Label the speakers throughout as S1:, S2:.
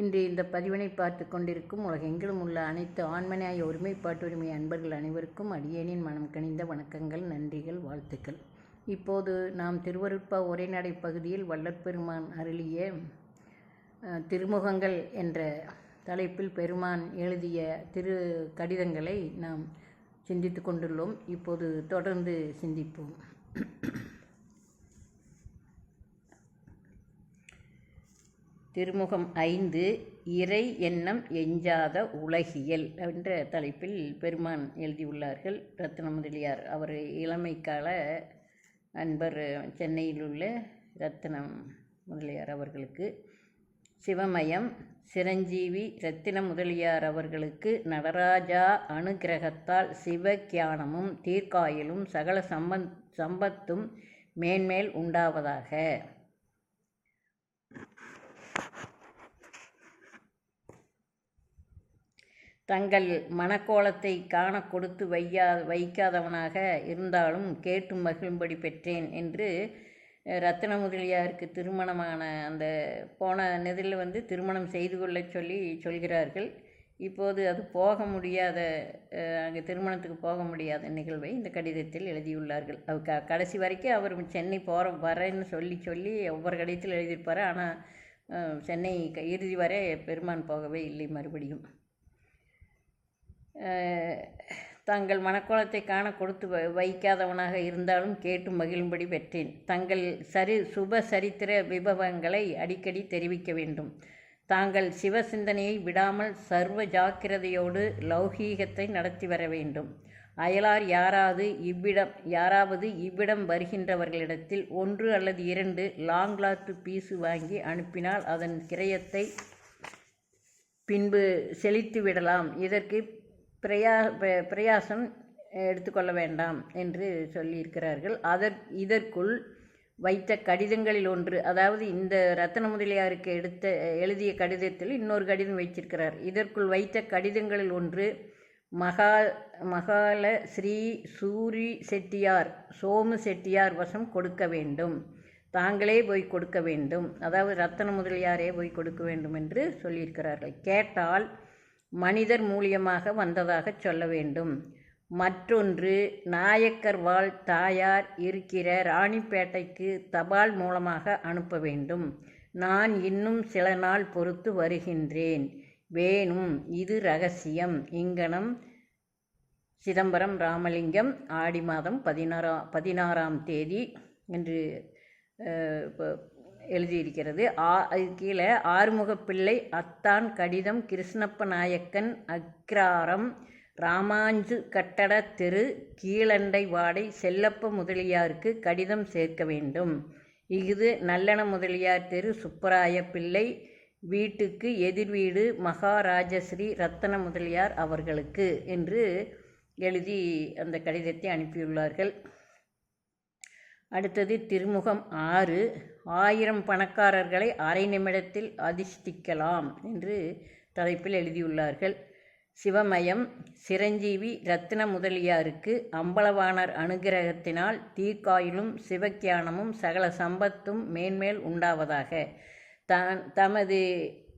S1: இன்று இந்த பதிவினை பார்த்து கொண்டிருக்கும் உலகெங்கிலும் உள்ள அனைத்து ஆண்மனாய ஒருமைப்பாட்டுரிமை அன்பர்கள் அனைவருக்கும் அடியேனின் மனம் கனிந்த வணக்கங்கள் நன்றிகள் வாழ்த்துக்கள். இப்போது நாம் திருவருட்பா உரைநடை பகுதியில் வல்லற்பெருமான் அருளிய திருமுகங்கள் என்ற தலைப்பில் பெருமான் எழுதிய திரு கடிதங்களை நாம் சிந்தித்து கொண்டுள்ளோம். இப்போது தொடர்ந்து சிந்திப்போம். திருமுகம் ஐந்து இறை எண்ணம் எஞ்சாத உலகியல் என்ற தலைப்பில் பெருமான் எழுதியுள்ளார்கள். ரத்ன முதலியார் அவர் இளமைக்கால அன்பர் சென்னையில் உள்ள ரத்னம் முதலியார் அவர்களுக்கு சிவமயம் சிரஞ்சீவி ரத்தின முதலியார் அவர்களுக்கு நடராஜா அனுகிரகத்தால் சிவக்கியானமும் தீர்க்காயலும் சகல சம்பந் சம்பத்தும் மேன்மேல் உண்டாவதாக. தங்கள் மனக்கோலத்தை காண கொடுத்து வையா வைக்காதவனாக இருந்தாலும் கேட்டு மகிழும்படி பெற்றேன் என்று ரத்ன முதலியாருக்கு திருமணமான அந்த போன நெதில் வந்து திருமணம் செய்து கொள்ளச் சொல்லி சொல்கிறார்கள். இப்போது அது போக முடியாத அங்கே திருமணத்துக்கு போக முடியாத நிகழ்வை இந்த கடிதத்தில் எழுதியுள்ளார்கள். அவ க கடைசி வரைக்கும் அவர் சென்னை போகிற வரேன்னு சொல்லி சொல்லி ஒவ்வொரு கடிதத்தில் எழுதியிருப்பார். ஆனால் சென்னை க- இறுதி வரை பெருமான் போகவே இல்லை மறுபடியும். தங்கள் மனக்கோலத்தை காண கொடுத்து வைக்காதவனாக இருந்தாலும் கேட்டு மகிழும்படி பெற்றேன். தங்கள் சரி சுப சரித்திர விபவங்களை அடிக்கடி தெரிவிக்க வேண்டும். தாங்கள் சிவ சிந்தனையை விடாமல் சர்வ ஜாக்கிரதையோடு லௌகீகத்தை நடத்தி வர வேண்டும். அயலார் யாராவது இவ்விடம் யாராவது இவ்விடம் வருகின்றவர்களிடத்தில் ஒன்று அல்லது இரண்டு லாங் கிளாத்து பீஸு வாங்கி அனுப்பினால் அதன் கிரயத்தை பின்பு செழித்து விடலாம். இதற்கு பிரயா பிரயாசம் எடுத்துக்கொள்ள வேண்டாம் என்று சொல்லியிருக்கிறார்கள். அதற் இதற்குள் வைத்த கடிதங்களில் ஒன்று அதாவது இந்த ரத்தன முதலியாருக்கு எடுத்த எழுதிய கடிதத்தில் இன்னொரு கடிதம் வைத்திருக்கிறார். இதற்குள் வைத்த கடிதங்களில் ஒன்று மகா மகால ஸ்ரீ சூரி செட்டியார் சோமு செட்டியார் வசம் கொடுக்க வேண்டும். தாங்களே போய் கொடுக்க வேண்டும். அதாவது ரத்தன முதலியாரே போய் கொடுக்க வேண்டும் என்று சொல்லியிருக்கிறார்கள். கேட்டால் மனிதர் மூலியமாக வந்ததாகச் சொல்ல வேண்டும். மற்றொன்று நாயக்கர் வாழ் தாயார் இருக்கிற ராணிப்பேட்டைக்கு தபால் மூலமாக அனுப்ப வேண்டும். நான் இன்னும் சில நாள் பொறுத்து வருகின்றேன். வேணும் இது ரகசியம். இங்கனம் சிதம்பரம் ராமலிங்கம் ஆடி மாதம் பதினாறாம் பதினாறாம் தேதி என்று எழுதியிருக்கிறது. ஆ அது கீழே ஆறுமுகப்பிள்ளை அத்தான் கடிதம் கிருஷ்ணப்ப நாயக்கன் அக்ராரம் ராமாஞ்சு கட்டட தெரு கீழண்டை வாடை செல்லப்ப முதலியாருக்கு கடிதம் சேர்க்க வேண்டும். இஃது நல்லன முதலியார் தெரு சுப்பராய பிள்ளை வீட்டுக்கு எதிர் வீடு மகாராஜஸ்ரீ ரத்தன முதலியார் அவர்களுக்கு என்று எழுதி அந்த கடிதத்தை அனுப்பியுள்ளார்கள். அடுத்தது திருமுகம் ஆறு. ஆயிரம் பணக்காரர்களை அரை நிமிடத்தில் அதிர்ஷ்டிக்கலாம் என்று தலைப்பில் எழுதியுள்ளார்கள். சிவமயம் சிரஞ்சீவி ரத்ன முதலியாருக்கு அம்பலவாணர் அனுகிரகத்தினால் தீக்காயிலும் சிவக்கியானமும் சகல சம்பத்தும் மேன்மேல் உண்டாவதாக. தான் தமது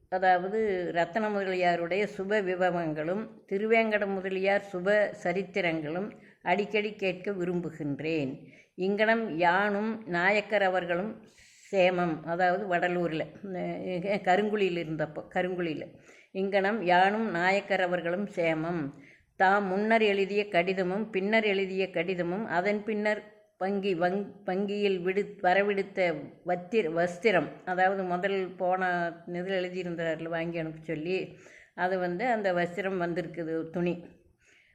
S1: அதாவது ரத்ன முதலியாருடைய சுப விபவங்களும் திருவேங்கட முதலியார் சுப சரித்திரங்களும் அடிக்கடி கேட்க விரும்புகின்றேன். இங்கனம் யானும் நாயக்கர் அவர்களும் சேமம். அதாவது வடலூரில் கருங்குழியில் இருந்தப்போ கருங்குழியில். இங்கனம் யானும் நாயக்கர் அவர்களும் சேமம். தாம் முன்னர் எழுதிய கடிதமும் பின்னர் எழுதிய கடிதமும் அதன் பின்னர் பங்கி வங் பங்கியில் விடு வரவிடுத்த வத்திர வஸ்திரம் அதாவது முதல் போன இதில் எழுதியிருந்தார்கள் வாங்கி அனுப்ப சொல்லி அது வந்து அந்த வஸ்திரம் வந்திருக்குது துணி.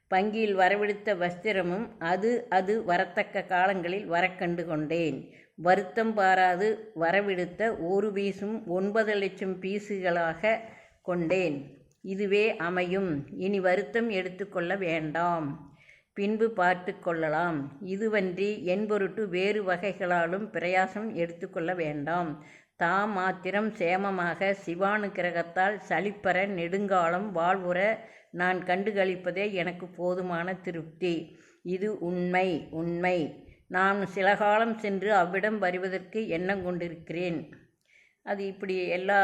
S1: பங்கியில் வரவிடுத்த வஸ்திரமும் அது அது வரத்தக்க காலங்களில் வரக்கண்டு கொண்டேன். வருத்தம் பாராது வரவிடுத்த ஒரு பீஸும் ஒன்பது லட்சம் பீஸுகளாக கொண்டேன். இதுவே அமையும். இனி வருத்தம் எடுத்துக்கொள்ள வேண்டாம். பின்பு பார்த்து கொள்ளலாம். இதுவன்றி என் பொருட்டு வேறு வகைகளாலும் பிரயாசம் எடுத்துக்கொள்ள வேண்டாம். தாம் மாத்திரம் சேமமாக சிவானுகிரகத்தால் சளிப்பெற நெடுங்காலம் வாழ்வுற நான் கண்டுகளிப்பதே எனக்கு போதுமான திருப்தி. இது உண்மை உண்மை. நான் சில காலம் சென்று அவ்விடம் வருவதற்கு எண்ணம் கொண்டிருக்கிறேன். அது இப்படி எல்லா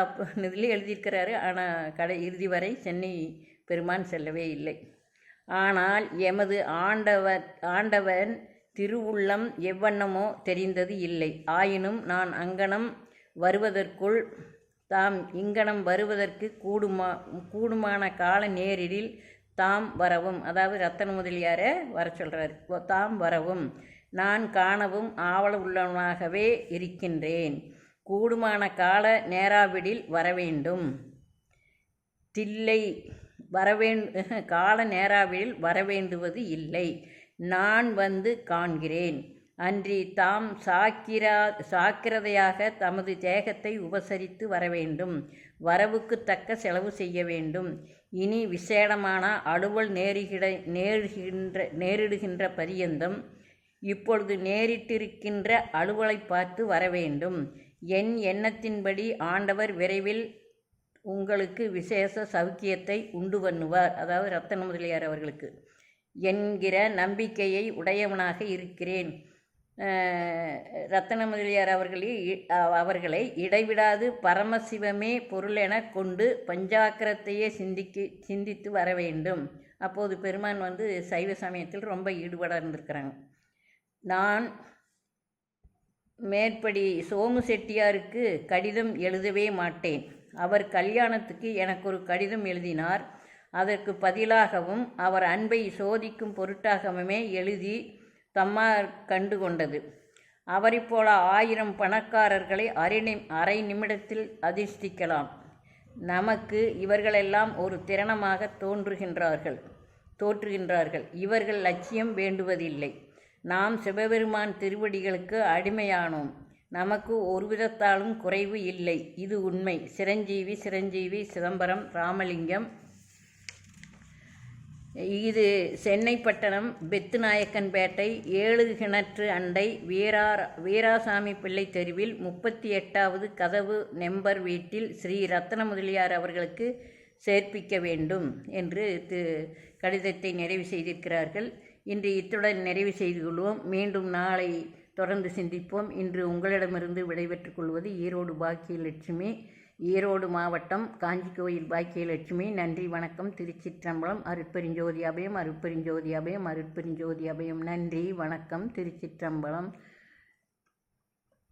S1: இதுலேயும் எழுதியிருக்கிறாரு. ஆனால் கடை இறுதி வரை சென்னை பெருமான் செல்லவே இல்லை. ஆனால் எமது ஆண்டவர் ஆண்டவன் திருவுள்ளம் எவ்வண்ணமோ தெரிந்தது இல்லை. ஆயினும் நான் அங்கனம் வருவதற்குள் தாம் இங்கனம் வருவதற்கு கூடுமா கூடுமான கால நேரிடில் தாம் வரவும். அதாவது ரத்தன முதலியாரை வர சொல்கிறார் தாம் வரவும். நான் காணவும் ஆவல உள்ளவனாகவே இருக்கின்றேன். கூடுமான கால நேராவிடில் வரவேண்டும். தில்லை வரவேண் கால நேராவிடில் வரவேண்டுவது இல்லை. நான் வந்து காண்கிறேன். அன்றி தாம் சாக்கிரா சாக்கிரதையாக தமது தேகத்தை உபசரித்து வரவேண்டும். வரவுக்கு தக்க செலவு செய்ய வேண்டும். இனி விசேடமான அலுவல் நேருகிட நேருகின்ற நேரிடுகின்ற பரியந்தம் இப்பொழுது நேரிட்டிருக்கின்ற அலுவலை பார்த்து வரவேண்டும். என் எண்ணத்தின்படி ஆண்டவர் விரைவில் உங்களுக்கு விசேஷ சௌக்கியத்தை உண்டு பண்ணுவார். அதாவது ரத்தன முதலியார் அவர்களுக்கு. என்கிற நம்பிக்கையை உடையவனாக இருக்கிறேன். ரத்தன முதலியார் அவர்களே அவர்களை இடைவிடாது பரமசிவமே பொருளென கொண்டு பஞ்சாக்கரத்தையே சிந்திக்கு சிந்தித்து வர வேண்டும் அப்போது பெருமான் வந்து சைவ சமயத்தில் ரொம்ப ஈடுபாடாக இருந்திருக்கிறாங்க. நான் மேற்படி சோமு செட்டியாருக்கு கடிதம் எழுதவே மாட்டேன். அவர் கல்யாணத்துக்கு எனக்கு ஒரு கடிதம் எழுதினார். அதற்கு பதிலாகவும் அவர் அன்பை சோதிக்கும் பொருட்டாகவுமே எழுதி தம்மா கண்டு கொண்டது. அவரைப் போல ஆயிரம் பணக்காரர்களை அரை நி அரை நிமிடத்தில் அதிர்ஷ்டிக்கலாம். நமக்கு இவர்களெல்லாம் ஒரு திறனமாக தோன்றுகின்றார்கள் தோற்றுகின்றார்கள். இவர்கள் லட்சியம் வேண்டுவதில்லை. நாம் சிவபெருமான் திருவடிகளுக்கு அடிமையானோம். நமக்கு ஒரு விதத்தாலும் குறைவு இல்லை. இது உண்மை. சிரஞ்சீவி சிரஞ்சீவி சிதம்பரம் ராமலிங்கம் இது சென்னைப்பட்டணம் பெத்துநாயக்கன்பேட்டை ஏழு கிணற்று அண்டை வீரா வீராசாமி பிள்ளை தெருவில் முப்பத்தி எட்டாவது கதவு நெம்பர் வீட்டில் ஸ்ரீ ரத்ன முதலியார் அவர்களுக்கு சேர்ப்பிக்க வேண்டும் என்று கடிதத்தை நிறைவு செய்திருக்கிறார்கள். இன்று இத்துடன் நிறைவு செய்து கொள்வோம். மீண்டும் நாளை தொடர்ந்து சிந்திப்போம். இன்று உங்களிடமிருந்து விடைபெற்றுக் கொள்வது ஈரோடு பாக்கியலட்சுமி. ஈரோடு மாவட்டம் காஞ்சி கோயில் பாக்கியலட்சுமி. நன்றி வணக்கம். திருச்சிற்றம்பலம் அருட்பெருஞ்சோதி அபயம் அருட்பெருஞ்சோதி அபயம் அருட்பெருஞ்சோதி அபயம். நன்றி வணக்கம். திருச்சிற்றம்பலம்.